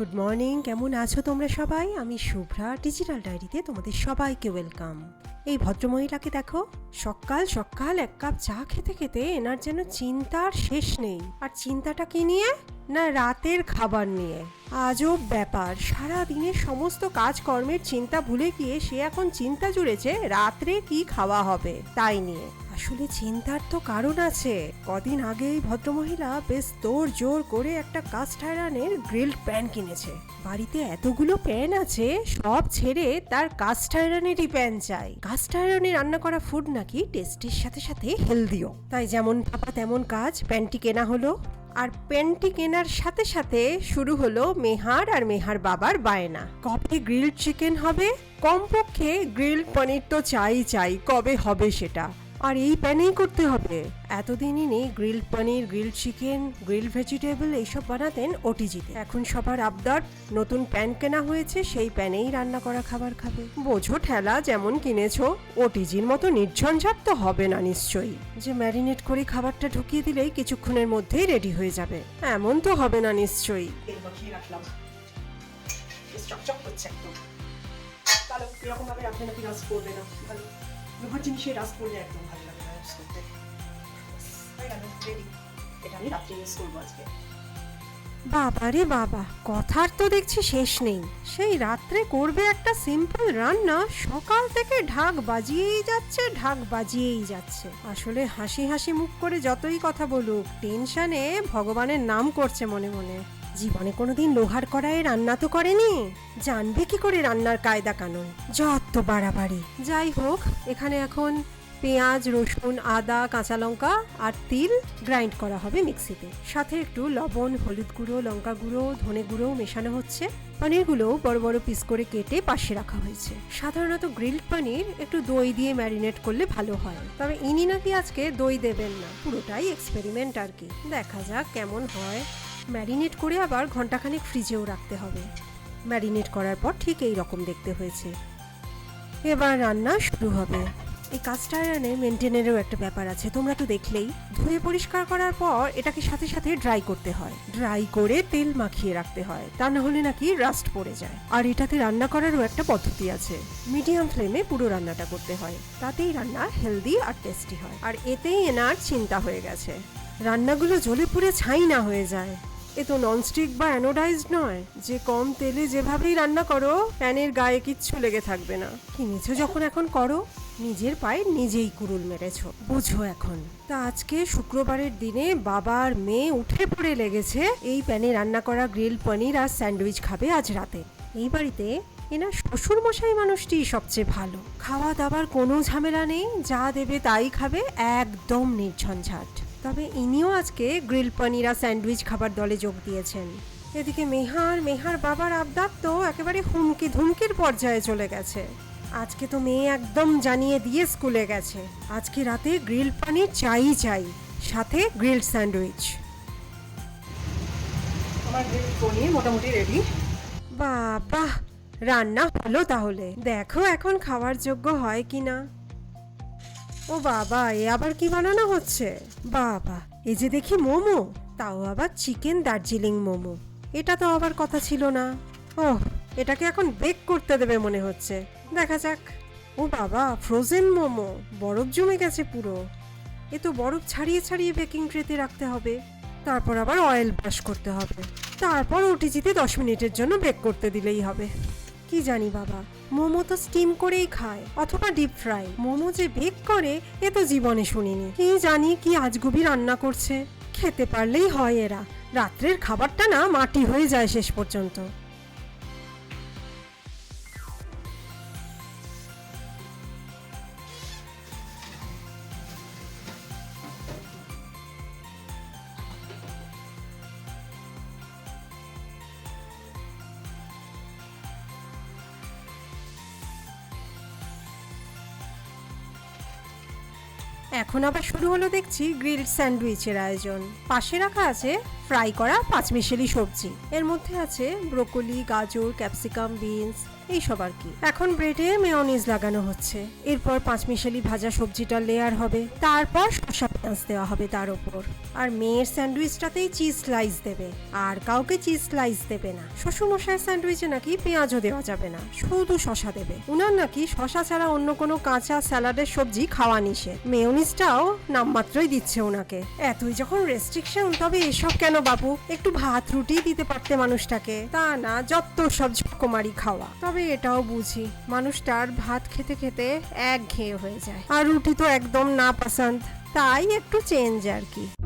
Good morning. কেমন আছো তোমরা সবাই? আমি শুভ্রা, ডিজিটাল ডায়েরিতে তোমাদের সবাইকে ওয়েলকাম। এই ভদ্রমহিলাকে দেখো, সকাল সকাল এক কাপ চা খেতে খেতে এনার যেন চিন্তার শেষ নেই। আর চিন্তাটা কি নিয়ে? না রাতের খাবার নিয়ে। আজব ব্যাপার। সারা দিনের সমস্ত কাজকর্মের চিন্তা ভুলে গিয়ে সে এখন চিন্তা জুড়েছে রাত্রে কি খাওয়া হবে, তাই নিয়ে। আসলে চিন্তার তো কারণ আছে। কদিন আগেই ভদ্রমহিলা বেশ তোর জোর করে একটা কাস্ট আয়রনের গ্রিলড প্যান কিনেছে। বাড়িতে এতগুলো প্যান আছে, সব ছেড়ে তার কাস্ট আয়রনেরই প্যান চাই। কাস্ট আয়রনে রান্না করা ফুড নাকি টেস্টের সাথে সাথে হেলদিও তাই যেমন ভাবা তেমন কাজ প্যানটি কেনা হলো। আর পেনটি কেনার সাথে সাথে শুরু হলো মেহার আর মেহার বাবার বায়না। কবে গ্রিলড চিকেন হবে? কমপক্ষে গ্রিল পনির তো চাই চাই, কবে হবে সেটা? আর এই প্যানেই করতে হবে। এতদিন ইনি grill paneer, grill chicken, grill vegetable এইসব বানাতেন ওটিজিতে। এখন সবার আবদার, নতুন প্যান কেনা হয়েছে, সেই প্যানেই রান্না করা খাবার খাবে। বোঝো ঠেলা যেমন কিনেছো, ওটিজির মতো নির্ঝঞ্ঝাপ তো হবে না নিশ্চয়ই। যে ম্যারিনেট করে খাবারটা ঢুকিয়ে দিলেই কিছুক্ষণের মধ্যেই রেডি হয়ে যাবে। এমন তো হবে না নিশ্চয়ই। রাখলাম। চকচক করছে একদম। রাখলে না। রাস একদম ভালো লাগে না রাস করতে এটা আমি রাত্রে ইউজ করব আজকে বাবারে বাবা কথার তো দেখছি শেষ নেই। সেই রাত্রে করবে একটা সিম্পল রান্না, সকাল থেকে ঢাক বাজিয়েই যাচ্ছে, ঢাক বাজিয়েই যাচ্ছে। আসলে হাসি হাসি মুখ করে যতই কথা বলুক টেনশনে ভগবানের নাম করছে মনে মনে। জীবনে কোনোদিন লোহার কড়াইয়ে রান্না তো করেনি? জানবে কি করে রান্নার কায়দা কানুন? বাড়াবাড়ি। যাই হোক, এখানে এখন পেঁয়াজ, রসুন, আদা, কাঁচা লঙ্কা আর তিল গ্রাইন্ড করা হবে মিক্সিতে। সাথে একটু লবণ, হলুদ গুঁড়ো, লঙ্কা গুঁড়ো, ধনে গুঁড়ো মেশানো হচ্ছে। পনিরগুলো বড় বড় পিস করে কেটে পাশে রাখা হয়েছে। সাধারণত গ্রিলড পনির একটু দই দিয়ে ম্যারিনেট করলে ভালো হয়। তবে ইনি নাকি আজকে দই দেবেন না। পুরোটাই এক্সপেরিমেন্ট আর কি। দেখা যাক কেমন হয়। ম্যারিনেট করে আবার ঘন্টাখানেক ফ্রিজেও রাখতে হবে। ম্যারিনেট করার পর ঠিক এই রকম দেখতে হয়েছে। এবার রান্না শুরু হবে। এই কাস্ট আয়রনে মেনটেনেরও একটা ব্যাপার আছে। তোমরা তো দেখলেই, ধুয়ে পরিষ্কার করার পর এটাকে সাথে সাথে ড্রাই করতে হয়। ড্রাই করে তেল মাখিয়ে রাখতে হয়। তা না হলে নাকি রাস্ট পড়ে যায়। আর এটাতে রান্না করারও একটা পদ্ধতি আছে। মিডিয়াম ফ্লেমে পুরো রান্নাটা করতে হয়। তাতেই রান্না হেলদি আর টেস্টি হয়। আর এতেই এনার চিন্তা হয়ে গেছে। রান্নাগুলো জ্বলে পুড়ে ছাই না হয়ে যায়। এ তো ননস্টিক বা অ্যানোডাইজড নয়। যে কম তেলে যেভাবেই রান্না করো, প্যানের গায়ে কিচ্ছু লেগে থাকবে না। কিনেছো যখন এখন করো, নিজের পায়ে নিজেই কুরুল মেরেছো। বুঝো এখন, তা আজকে শুক্রবারের দিনে বাবার মেয়ে উঠে পড়ে লেগেছে, এই প্যানে রান্না করা গ্রিল পনির আর স্যান্ডউইচ খাবে আজ রাতে। এই বাড়িতে এনার শ্বশুর মশাই মানুষটি সবচেয়ে ভালো। খাওয়া দাওয়ার কোনো ঝামেলা নেই, যা দেবে তাই খাবে, একদম নির্ঝঞ্ঝাট। তবে ইনিও আজকে গ্রিল পনির স্যান্ডউইচ খাবার দলে যোগ দিয়েছেন। এদিকে মেহার মেহার বাবার আবদার তো একেবারে হুমকি ধুমকির পর্যায়ে চলে গেছে। আজকে তো মেয়ে একদম জানিয়ে দিয়ে স্কুলে গেছে। আজকে রাতে গ্রিল পনির চাই চাই সাথে গ্রিল স্যান্ডউইচ। আমার গ্রিল পনির মোটামুটি রেডি বাবা রান্না হলো তাহলে। দেখো এখন খাওয়ার যোগ্য হয় কি না ও বাবা, এ আবার কি বানানো হচ্ছে? বাবা এই যে দেখি মোমো, তাও আবার চিকেন দার্জিলিং মোমো। এটা তো আবার কথা ছিল না। ওহ, এটাকে এখন বেক করতে দেবে মনে হচ্ছে। দেখা যাক। ও বাবা ফ্রোজেন মোমো, বরফ জমে গেছে পুরো। এ তো বরফ ছাড়িয়ে ছাড়িয়ে বেকিং ট্রেতে রাখতে হবে। তারপর আবার অয়েল ব্রাশ করতে হবে। তারপর ওটিজিতে দশ মিনিটের জন্য বেক করতে দিলেই হবে। কি জানি বাবা। মোমো তো স্টিম করেই খায়, অথবা ডিপ ফ্রাই মোমো যে বেক করে, এ তো জীবনে শুনিনি। কি জানি কি আজগুবি রান্না করছে। খেতে পারলেই হয় এরা। রাত্রের খাবারটা না মাটি হয়ে যায় শেষ পর্যন্ত। এখন আবার শুরু হলো দেখছি গ্রিল স্যান্ডউইচের আয়োজন। পাশে রাখা আছে ফ্রাই করা পাঁচমিশেলি সবজি। এর মধ্যে আছে ব্রোকলি, গাজর, ক্যাপসিকাম, বিনস, এইসব আর কি। এখন ব্রেডে মেয়নিজ লাগানো হচ্ছে। এরপর পাঁচমিশালি ভাজা সবজিটা লেয়ার হবে। তারপর শসা পেঁয়াজ দেওয়া হবে তার ওপর। আর মেয়ের স্যান্ডউইচটাতেই চিজ স্লাইস দেবে। আর কাউকে চিজ স্লাইস দেবে না। শ্বশুরমশাইয়ের স্যান্ডউইচে নাকি পেঁয়াজও দেওয়া যাবে না। শুধু শসা দেবে। উনার নাকি শসা ছাড়া অন্য কোনো কাঁচা স্যালাডের সবজি খাওয়া নিষেধ। মেয়নিজটাও নামমাত্রই দিচ্ছে ওনাকে এতই যখন রেস্ট্রিকশন তবে এসব কেন বাবু একটু ভাত রুটি দিতে পারতে মানুষটাকে। তা না, যত সব ঝকমারি খাওয়া। তবে এটাও বুঝি, মানুষটার ভাত খেতে খেতে এক ঘেয়ে হয়ে যায়। আর রুটি তো একদম না পছন্দ, তাই একটু চেঞ্জ আর কি।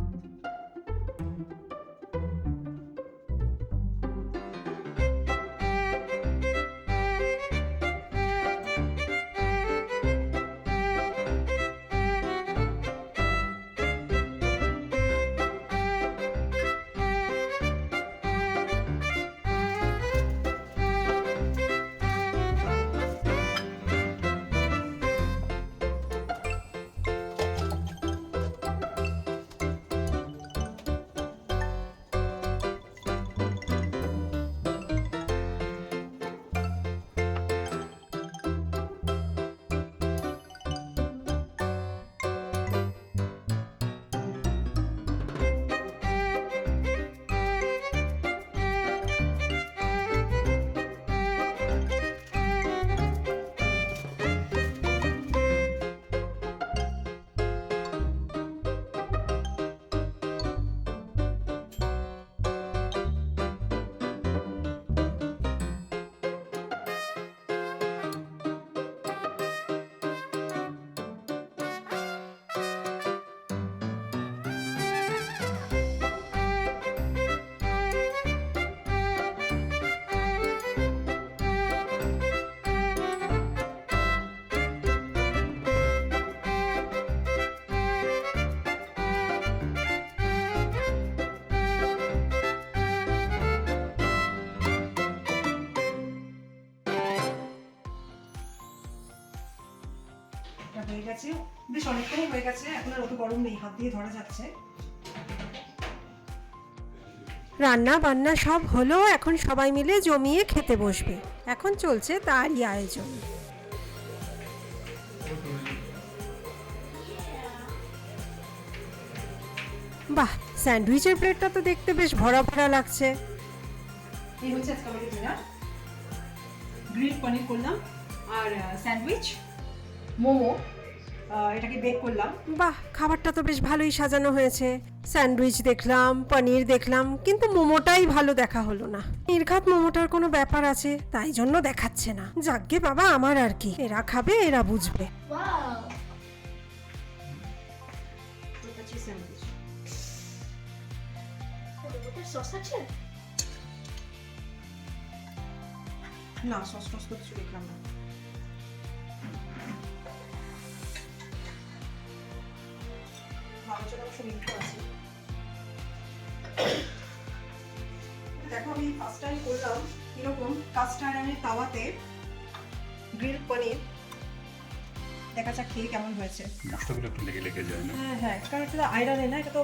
হয়ে গেছে। বেশ অনেকটাই হয়ে গেছে। এখন আর অত গরম নেই হাত দিয়ে ধরা যাচ্ছে। রান্না বান্না সব হলো এখন সবাই মিলে জমিয়ে খেতে বসবে। এখন চলছে তারই আয়োজন। বাহ স্যান্ডউইচের প্লেটটা তো দেখতে বেশ ভরা ভরা লাগছে। এই হচ্ছে আজকে আমাদের ডিনার গ্রিল পনির করলাম আর স্যান্ডউইচ মোমো। এটাকে বেক করলাম। বাহ খাবারটা তো বেশ ভালোই সাজানো হয়েছে। স্যান্ডউইচ দেখলাম পনির দেখলাম কিন্তু মোমোটাই ভালো দেখা হলো না। নির্ঘাত মোমোটার কোনো ব্যাপার আছে তাই জন্য দেখাচ্ছে না। যাগ্গে বাবা আমার আর কি। এরা খাবে এরা বুঝবে। সস আছে? না সস টস তো কিছু দেখলাম না। আছে। দেখো আমি ফার্স্ট টাইম করলাম কীরকম কাস্ট আয়রনের তাওয়াতে গ্রিল পনির। দেখা যাক খেয়ে কেমন হয়েছে। মশলাগুলো একটু লেগে লেগে যায় না? হ্যাঁ হ্যাঁ কারণ এটা তো আয়রনে না এটা তো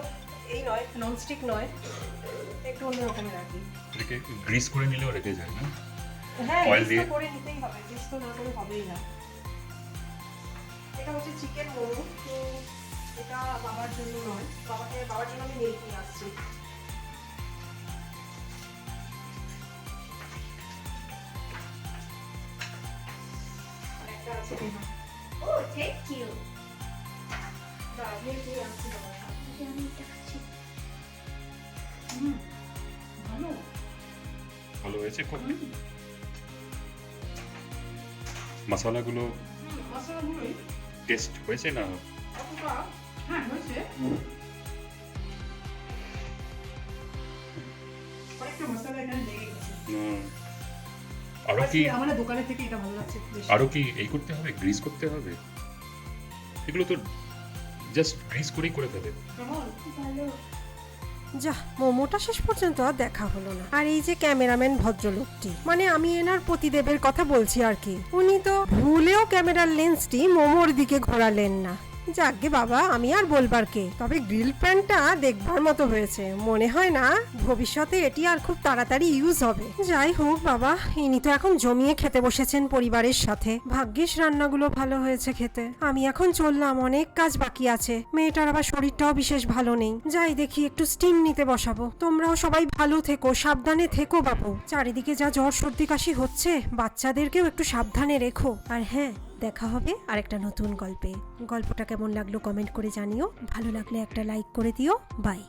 এই নয় ননস্টিক নয়। একটু অন্য রকমের আর কি এটাকে গ্রিস করে নিলেও রেখে যায় না? হ্যাঁ তো দিয়ে? করে নিতেই হবে গ্রিস তো না করে হবেই না। এটা হচ্ছে চিকেন মোমো তো এটা বাবার জন্য নয় বাবাকে বাবার জন্য আমি মিল্ক নিয়ে আসছি। একটা আছে নেহা। Thank you. দাঁড়া, নিয়ে আসছি বাবার আমি এটা খাচ্ছি। হুম, ভালো। ভালো হয়েছে খুব? মশলাগুলো টেস্ট হয়েছে না? হ্যাঁ হয়েছে। অনেকটা মশলা এখানে লেগে গেছে। আরও কি? আমার না দোকানের থেকে এটা ভালো লাগছে আরও কি এই করতে হবে? গ্রিস করতে হবে? এগুলো তো জাস্ট গ্রিস করেই করে ফেলে। ভালো। যা মোমোটা শেষ পর্যন্ত আর দেখা হলো না। আর এই যে ক্যামেরাম্যান ভদ্রলোকটি মানে আমি এনার পতিদেবের কথা বলছি আর কি উনি তো ভুলেও ক্যামেরার লেন্সটি মোমোর দিকে ঘোরালেন না। যাকগে বাবা, আমি আর বলবার কে? তবে গ্রিল প্যানটা দেখবার মতো হয়েছে। মনে হয় না, ভবিষ্যতে এটি আর খুব তাড়াতাড়ি ইউজ হবে। যাই হোক বাবা, ইনি তো এখন জমিয়ে খেতে বসেছেন পরিবারের সাথে। ভাগ্যিস রান্নাগুলো ভালো হয়েছে খেতে। আমি এখন চললাম, অনেক কাজ বাকি আছে। মেয়েটার আবার শরীরটাও বিশেষ ভালো নেই। যাই দেখি একটু স্টিম নিতে বসাবো। তোমরাও সবাই ভালো থেকো, সাবধানে থেকো বাবু চারিদিকে যা জ্বর সর্দি কাশি হচ্ছে, বাচ্চাদেরকেও একটু সাবধানে রেখো। আর হ্যাঁ দেখা হবে আর একটা নতুন গল্পে। গল্পটা কেমন লাগল কমেন্ট করে জানিও। ভালো লাগলে একটা লাইক করে দিও। বাই।